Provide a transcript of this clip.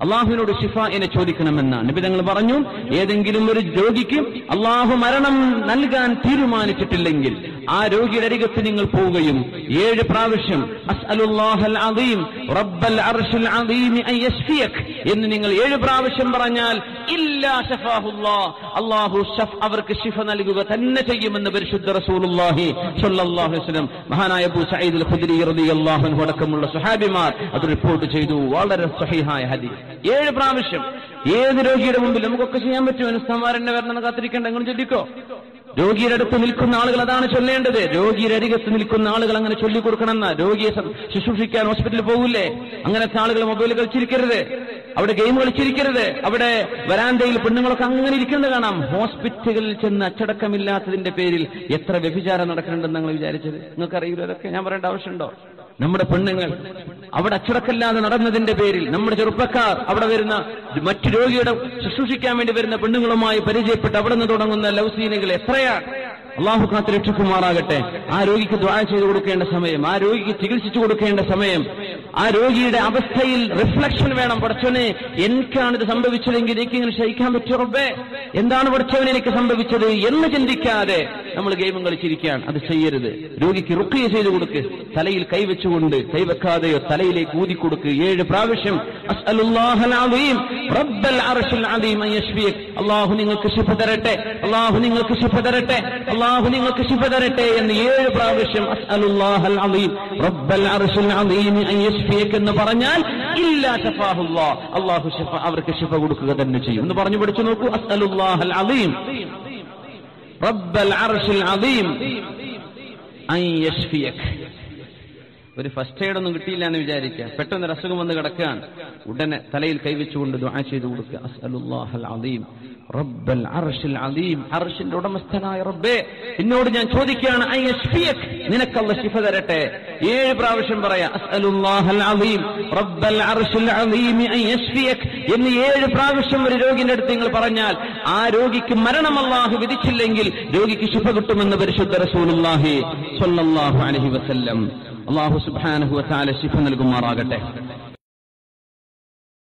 അള്ളാഹുവിനോട് ശിഫ ചോദിക്കണമെന്നാണ് നബി തങ്ങൾ പറഞ്ഞു ഏതെങ്കിലും ഒരു രോഗിക്ക് അള്ളാഹു മരണം നൽകാൻ തീരുമാനിച്ചിട്ടില്ലെങ്കിൽ ആ രോഗിയുടെ അരികത്ത് നിങ്ങൾ പോവുകയും ഏഴ് പ്രാവശ്യം അസ്അലുല്ലാഹൽ അദീം റബ്ബൽ അർശിൽ അദീം അൻ എന്ന് നിങ്ങൾ ഏഴ് പ്രാവശ്യം പറഞ്ഞാൽ ഇല്ലാ അള്ളാഹു ഷഫ് അവർക്ക് ശിഫ നൽകുക തന്നെ ചെയ്യുമെന്ന് പരിശുദ്ധ റസൂലുള്ളാഹി സ്വല്ലല്ലാഹു അലൈഹി വസല്ലം മഹാനായ അബൂ സഈദ് അൽ റളിയല്ലാഹു അൻഹു അടക്കമുള്ള സ്വഹാബിമാർ അത് റിപ്പോർട്ട് ചെയ്തു. വളരെ സഹിഹായ ഹദീസ്. ഏഴ് പ്രാവശ്യം. ഏത് രോഗിയുടെ മുമ്പിൽ നമുക്കൊക്കെ ചെയ്യാൻ പറ്റുമോ അനുസ്തമാരന്റെ വരണം കാത്തിരിക്കേണ്ട. നിങ്ങൾ ചൊല്ലിക്കോ? രോഗിയുടെ അടുത്ത് നിൽക്കുന്ന ആളുകൾ അതാണ് ചൊല്ലേണ്ടത്. രോഗിയുടെ അരികത്ത് നിൽക്കുന്ന ആളുകൾ അങ്ങനെ ചൊല്ലിക്കൊടുക്കണം രോഗിയെ ശുശ്രൂഷിക്കാൻ ഹോസ്പിറ്റലിൽ പോകില്ലേ അങ്ങനത്തെ ആളുകൾ മൊബൈൽ കളിച്ചിരിക്കരുത്. അവിടെ ഗെയിം കളിച്ചിരിക്കരുത്. അവിടെ വരാന്തയിൽ പെണ്ണുങ്ങളൊക്കെ അങ്ങനെ ഇരിക്കുന്നത് കാണാം. ഹോസ്പിറ്റലിൽ ചെന്ന് അച്ചടക്കമില്ലാത്തതിന്റെ പേരിൽ എത്ര വ്യഭിചാരം നടക്കുന്നുണ്ടെന്ന് നിങ്ങൾ വിചാരിച്ചത്. നിങ്ങൾക്ക് അറിയില്ല അതൊക്കെ ഞാൻ പറയേണ്ട ആവശ്യമുണ്ടോ? നമ്മുടെ പെണ്ണുങ്ങൾ അവിടെ അച്ചടക്കല്ലാതെ നടന്നതിന്റെ പേരിൽ നമ്മുടെ ചെറുപ്പക്കാർ അവിടെ വരുന്ന മറ്റു രോഗിയുടെ ശുശ്രൂഷിക്കാൻ വേണ്ടി വരുന്ന പെണ്ണുങ്ങളുമായി പരിചയപ്പെട്ട് അവിടെ നിന്ന് തുടങ്ങുന്ന ലവ് സീനുകൾ എത്രയാണ്? അള്ളാഹു കാത്ത് രക്ഷിക്കുമാറാകട്ടെ. ആ രോഗിക്ക് ദ്വാര ചെയ്തു കൊടുക്കേണ്ട സമയം ആ രോഗിക്ക് ചികിത്സിച്ചു കൊടുക്കേണ്ട സമയം ആ രോഗിയുടെ അവസ്ഥയിൽ റിഫ്ലക്ഷൻ വേണം. പഠിച്ചവനെ എനിക്കാണ് ഇത് സംഭവിച്ചതെങ്കിൽ എനിക്ക് ഇങ്ങനെ പറ്റുമോ റബ്ബേ? എന്താണ് പഠിച്ചവൻ എനിക്ക് സംഭവിച്ചത് എന്ന് ചിന്തിക്കാതെ നമ്മൾ ഗെയിമും കളിച്ചിരിക്കുകയാണ്. അത് ചെയ്യരുത്. രോഗിക്ക് റുക്കിയ ചെയ്തു കൊടുക്ക്. തലയിൽ കൈവച്ചുകൊണ്ട് കൈവെക്കാതെയോ തലയിലേക്ക് ഊതിക്കൊടുക്ക് ഏഴ് പ്രാവശ്യം അള്ളാഹു നിങ്ങൾക്ക് ശിഫ തരട്ടെ. അള്ളാഹു നിങ്ങൾക്ക് ശിഫ തരട്ടെ. അള്ളാഹു നിങ്ങൾക്ക് ശിഫ തരട്ടെ എന്ന് ഏഴ് പ്രാവശ്യം എന്ന് പറഞ്ഞാൽ ഇല്ലാ അള്ളാഹു അവർക്ക് ശിഫ കൊടുക്കുക തന്നെ ചെയ്യും. എന്ന് പറഞ്ഞു പഠിച്ചു നോക്കൂ. അസ്അലുല്ലാഹൽ അദീം റബ്ബൽ അർശിൽ അദീം അൻ യശ്ഫിയക് ഒരു ഫസ്റ്റ് എയ്ഡ് ഒന്നും കിട്ടിയില്ല എന്ന് വിചാരിക്കുക. പെട്ടെന്ന് ഒരു അസുഖം വന്ന് കിടക്കുകയാണ്. ഉടനെ തലയിൽ കൈവച്ചുകൊണ്ട് ദുആ ചെയ്തു കൊടുക്കുക. റബ്ബൽ അർശിൽ അദീം. അർശിന്റെ ഉടമസ്ഥനായ റബ്ബേ എന്നോട് ഞാൻ ചോദിക്കുകയാണ് ഐ നിനക്കല്ല ശിഫ തരട്ടെ? ഏഴ് പ്രാവശ്യം പറയാ റബ്ബൽ യശ്ഫിയക് എന്ന് ഏഴ് പ്രാവശ്യം ഒരു രോഗിന്റെ അടുത്ത് നിങ്ങൾ പറഞ്ഞാൽ ആ രോഗിക്ക് മരണം അള്ളാഹു വിധിച്ചില്ലെങ്കിൽ രോഗിക്ക് ശിഫ കിട്ടുമെന്ന് പരിശുദ്ധ റസൂലുള്ളാഹി സ്വല്ലല്ലാഹു അലൈഹി വസല്ലം അള്ളാഹു സുബ്ഹാനഹു താല ശിഫ നൽകുമാറാകട്ടെ.